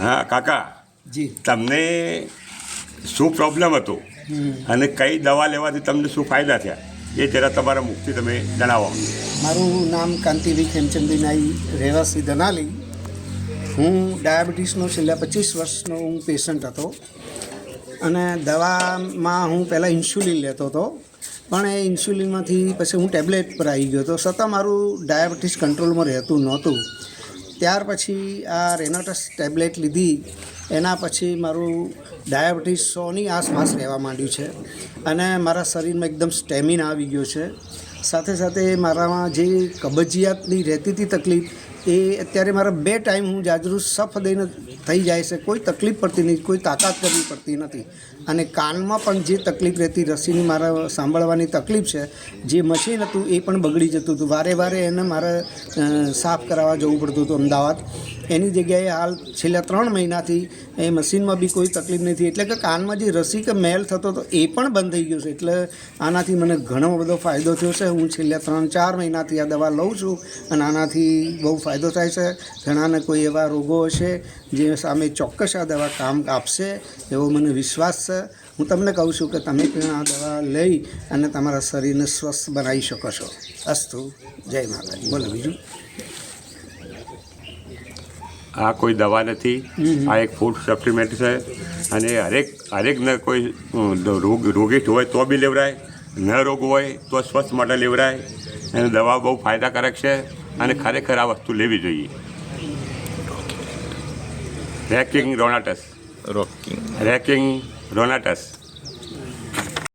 હા કાકા. જી. તમને શું પ્રોબ્લેમ હતો? અને કઈ દવા લેવાથી તમને શું ફાયદા થયા? એ જરા તમારા મુખથી તમે જણાવો મારું નામ કાંતિભાઈ ખેમચંદભાઈ નાઈ રહેવાસી દનાલી હું ડાયાબિટીસનો છેલ્લા પચીસ વર્ષનો હું પેશન્ટ હતો. અને દવામાં હું પહેલાં ઇન્સ્યુલિન લેતો હતો. પણ એ ઇન્સ્યુલિનમાંથી પછી હું ટેબ્લેટ પર આવી ગયો હતો. છતાં મારું ડાયાબિટીસ કંટ્રોલમાં રહેતું નહોતું. ત્યાર પછી આ રેનાટસ ટેબ્લેટ લીધી, એના પછી મારું ડાયાબિટીસ સોની આસપાસ રહેવા માંડ્યું છે અને મારા શરીરમાં એકદમ સ્ટેમિના આવી ગયો છે. સાથે સાથે મારામાં જે કબજિયાતની રહેતી હતી તકલીફ એ અત્યારે મારા બે ટાઈમ હું જાજરૂ સફ દઈને થઈ જાય છે. કોઈ તકલીફ પડતી નહીં, કોઈ તાકાત કરવી પડતી નથી. અને કાનમાં પણ જે તકલીફ રહેતી, રસીની મારા સાંભળવાની તકલીફ છે, જે મશીન હતું એ પણ બગડી જતું હતું. વારે વારે એને મારે સાફ કરાવવા જવું પડતું હતું અમદાવાદ. એની જગ્યાએ હાલ છેલ્લા ત્રણ મહિનાથી એ મશીનમાં બી કોઈ તકલીફ નથી. એટલે કે કાનમાં જે રસી કે મેલ થતો હતો એ પણ બંધ થઈ ગયો છે. એટલે આનાથી મને ઘણો બધો ફાયદો થયો છે. હું છેલ્લા ત્રણ ચાર મહિનાથી આ દવા લઉં છું અને આનાથી બહુ ફાયદો થાય છે. ઘણાને કોઈ એવા રોગો હશે જે સામે ચોક્કસ આ દવા કામ આપશે એવો મને વિશ્વાસ છે. હું તમને કહું છું કે તમે પણ આ દવા લઈ અને તમારા શરીરને સ્વસ્થ બનાવી શકો છો. અસ્તુ. જય માતાજી. બોલો બીજું. આ કોઈ દવા નથી. આ એક ફૂડ સપ્લિમેન્ટ છે અને હરેક હરેકને કોઈ રોગ રોગી હોય તો બી લેવરાય. ન રોગ હોય તો સ્વસ્થ માટે લેવરાય. અને દવા બહુ ફાયદાકારક છે. અને ખરેખર આ વસ્તુ લેવી જોઈએ. રેકિંગ રોનાટસ. રોકિંગ. રેકિંગ રોનાટસ.